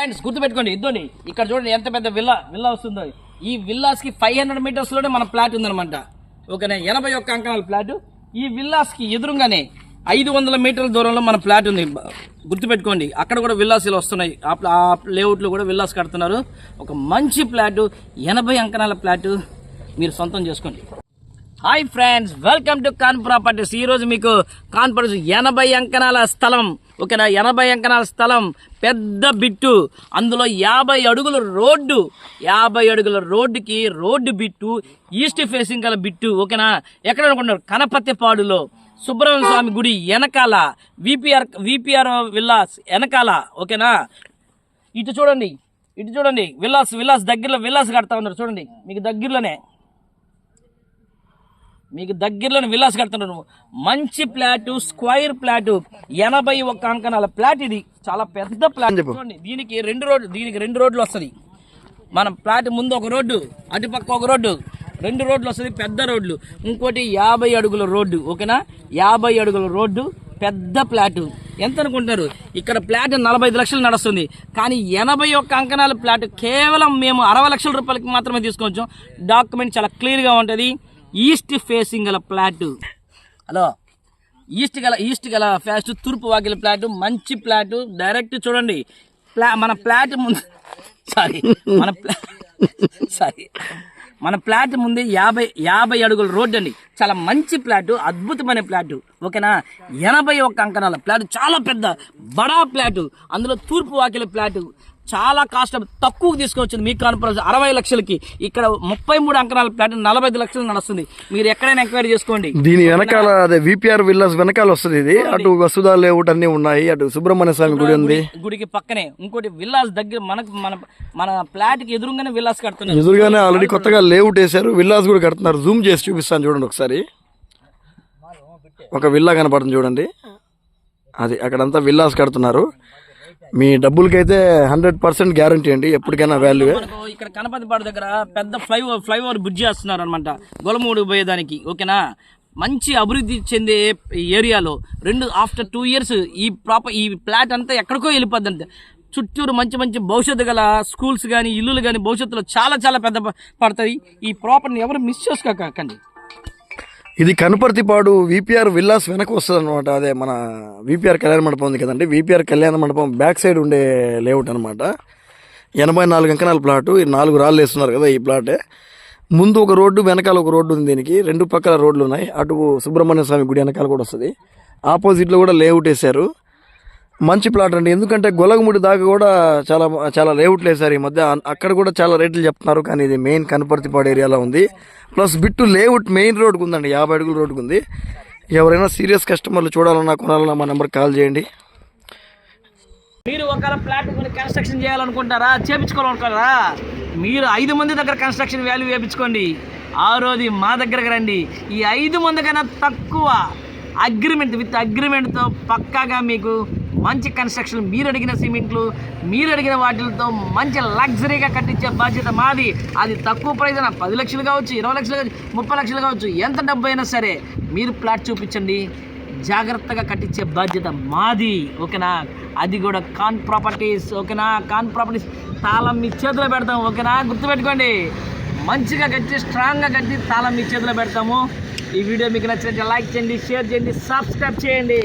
Friends గుర్తుపెట్టుకోండి ఇద్దోని. ఇక్కడ చూడండి ఎంత పెద్ద విల్లా విల్లా వస్తుందో. ఈ విల్లాస్కి ఫైవ్ హండ్రెడ్ మీటర్స్లోనే మన ప్లాట్ ఉందనమాట ఓకేనా? ఎనభై ఒక్క అంకణాల ప్లాట్. ఈ విల్లాస్కి ఎదురుగానే ఐదు వందల మీటర్ల దూరంలో మన ప్లాట్ ఉంది. గుర్తుపెట్టుకోండి అక్కడ కూడా విల్లాసీలు వస్తున్నాయి. ఆ లేఅవుట్లు ఆ కూడా విల్లాస్ కడుతున్నారు. ఒక మంచి ఫ్లాటు ఎనభై అంకణాల ప్లాటు మీరు సొంతం చేసుకోండి. Hi friends welcome to can properties. ఈ రోజు మీకు కాన్ ప్రాపర్టీస్ ఎనభై అంకణాల స్థలం. ఓకేనా? ఎనభై అంకణాల స్థలం పెద్ద బిట్టు. అందులో యాభై అడుగుల రోడ్డు. యాభై అడుగుల రోడ్డుకి రోడ్డు బిట్టు ఈస్ట్ ఫేసింగ్ గల బిట్టు. ఓకేనా? ఎక్కడ అనుకుంటున్నారు? కనపతిపాడులో. సుబ్రహ్మణ్య స్వామి గుడి వెనకాల. విపిఆర్ విపిఆర్ విల్లాస్ వెనకాల. ఓకేనా? ఇటు చూడండి. ఇటు చూడండి. విల్లాస్ విల్లాస్ దగ్గరలో విల్లాస్ కడతా ఉన్నారు. చూడండి. మీకు దగ్గరలోనే. మీకు దగ్గరలోని విలాస్ కడుతున్నారు మంచి ప్లాట్ స్క్వైర్ ప్లాట్ ఎనభై ఒక్క అంకణాల ప్లాట్ ఇది. చాలా పెద్ద ప్లాట్ చూడండి దీనికి రెండు రోడ్లు దీనికి రెండు రోడ్లు వస్తుంది. మన ప్లాట్ ముందు ఒక రోడ్డు అటుపక్క ఒక రోడ్డు. రెండు రోడ్లు వస్తుంది పెద్ద రోడ్లు. ఇంకోటి యాభై అడుగుల రోడ్డు ఓకేనా? యాభై అడుగుల రోడ్డు పెద్ద ప్లాట్ ఎంత అనుకుంటున్నారు? ఇక్కడ ప్లాట్ నలభై ఐదు లక్షలు నడుస్తుంది. కానీ ఎనభై ఒక్క అంకణాల ప్లాట్ కేవలం మేము అరవై లక్షల రూపాయలకి మాత్రమే తీసుకోవచ్చు డాక్యుమెంట్ చాలా క్లియర్గా ఉంటుంది. ఈస్ట్ ఫేసింగ్ గల ప్లాట్. హలో. ఈస్ట్ గల ఈస్ట్ గల ఫేస్ట్ తూర్పు వాకిల ప్లాట్ మంచి ప్లాట్ డైరెక్ట్ చూడండి. ప్లా మన ప్లాట్ ముందు సారీ మన ప్లా సారీ మన ప్లాట్ ముందే యాభై యాభై అడుగుల రోడ్డు అండి. చాలా మంచి ప్లాట్ అద్భుతమైన ప్లాట్. ఓకేనా? ఎనభై ఒక్క అంకణాల ప్లాట్ చాలా పెద్ద బడా ప్లాట్. అందులో తూర్పు వాకిల ప్లాట్ చాలా కాస్ట్ తక్కువ తీసుకొచ్చింది మీకు కాన్ఫరెన్స్. అరవై లక్షలకి. ఇక్కడ ముప్పై మూడు అంకణాల ప్లాట్ నలభై ఐదు లక్షలు నడుస్తుంది. మీరు ఎక్కడైనా ఎంక్వైరీ చేసుకోండి. దీని వెనకాల అదే విపిఆర్ విల్లాస్ వెనకాల వస్తుంది ఇది. అటు వసుధా లేఅవుట్ అన్ని ఉన్నాయి. అటు సుబ్రహ్మణ్య స్వామి గుడి ఉంది. గుడికి పక్కనే. ఇంకోటి విల్లాస్ దగ్గర మనకు మన మన ప్లాట్కి ఎదురుగానే విల్లాస్ కడుతున్నారు. ఎదురుగానే ఆల్రెడీ కొత్తగా లేఅవుట్ వేశారు. విల్లాస్ కూడా కడుతున్నారు. జూమ్ చేసి చూపిస్తాను చూడండి ఒకసారి. ఒక విల్లా కనపడుతుంది చూడండి. అది అక్కడంతా విల్లాస్ కడుతున్నారు. మీ డబ్బులకైతే హండ్రెడ్ పర్సెంట్ గ్యారంటీ అండి ఎప్పటికైనా వాల్యూ ఇక్కడ కనపతిపాడు దగ్గర పెద్ద ఫ్లైఓవర్ ఫ్లైఓవర్ బ్రిడ్జ్ చేస్తున్నారు అనమాట గొలమూడు పోయేదానికి ఓకేనా? మంచి అభివృద్ధి చెందే ఏరియాలో రెండు ఆఫ్టర్ టూ ఇయర్స్ ఈ ప్రాపర్ ఈ ప్లాట్ అంతా ఎక్కడికో వెళ్ళిపోద్ది అంతే చుట్టూరు మంచి మంచి భవిష్యత్తు గల స్కూల్స్ కానీ ఇల్లులు కానీ భవిష్యత్తులో చాలా చాలా పెద్ద ప- పడతాయి. ఈ ప్రాపర్ని ఎవరు మిస్ చేసుకోకండి. ఇది కనపర్తిపాడు విపిఆర్ విల్లాస్ వెనక వస్తుంది అనమాట అదే మన విపిఆర్ కళ్యాణ మండపం ఉంది కదండి. విపిఆర్ కళ్యాణ మండపం బ్యాక్ సైడ్ ఉండే లేఅవుట్ అనమాట ఎనభై నాలుగు అంకణాల ప్లాటు. ఈ నాలుగు రాళ్ళు వేస్తున్నారు కదా ఈ ప్లాటే. ముందు ఒక రోడ్డు వెనకాల ఒక రోడ్డు ఉంది దీనికి. రెండు పక్కల రోడ్లు ఉన్నాయి. అటు సుబ్రహ్మణ్య స్వామి గుడి వెనకాల కూడా వస్తుంది. ఆపోజిట్లో కూడా లేఅవుట్ వేశారు. మంచి ప్లాట్ అండి. ఎందుకంటే గొలగముడి దాకా కూడా చాలా చాలా లేఅవుట్లు సార్ ఈ మధ్య. అక్కడ కూడా చాలా రేట్లు చెప్తున్నారు కానీ ఇది మెయిన్ కనపర్తిపాడు ఏరియాలో ఉంది. ప్లస్ బిట్టు లేఅవుట్ మెయిన్ రోడ్కు ఉందండి యాభై అడుగుల రోడ్కు ఉంది. ఎవరైనా సీరియస్ కస్టమర్లు చూడాలన్నా కొనాలన్నా మా నెంబర్కి కాల్ చేయండి. మీరు ఒకవేళ ప్లాట్ కన్స్ట్రక్షన్ చేయాలనుకుంటారా చేపించుకోవాలనుకుంటారా? మీరు ఐదు మంది దగ్గర కన్స్ట్రక్షన్ వాల్యూ వేయించుకోండి ఆ రోజు మా దగ్గరకు రండి. ఈ ఐదు మంది కన్నా తక్కువ అగ్రిమెంట్ విత్ అగ్రిమెంట్తో పక్కాగా మీకు మంచి కన్స్ట్రక్షన్ మీరు అడిగిన సిమెంట్లు మీరు అడిగిన వాటిలతో మంచి లగ్జరీగా కట్టించే బాధ్యత మాది. అది తక్కువ ప్రైజ్ అయినా పది లక్షలు కావచ్చు ఇరవై లక్షలు కావచ్చు ముప్పై లక్షలు కావచ్చు ఎంత డబ్బు అయినా సరే మీరు ప్లాట్ చూపించండి. జాగ్రత్తగా కట్టించే బాధ్యత మాది ఓకేనా? అది కూడా కాన్ ప్రాపర్టీస్ ఓకేనా? కాన్ ప్రాపర్టీస్ తాళం మీ చేతిలో పెడతాము ఓకేనా? గుర్తుపెట్టుకోండి. మంచిగా కట్టి స్ట్రాంగ్గా కట్టి తాళం మీ చేతిలో పెడతాము. ఈ వీడియో మీకు నచ్చినట్టు లైక్ చేయండి షేర్ చేయండి సబ్స్క్రైబ్ చేయండి.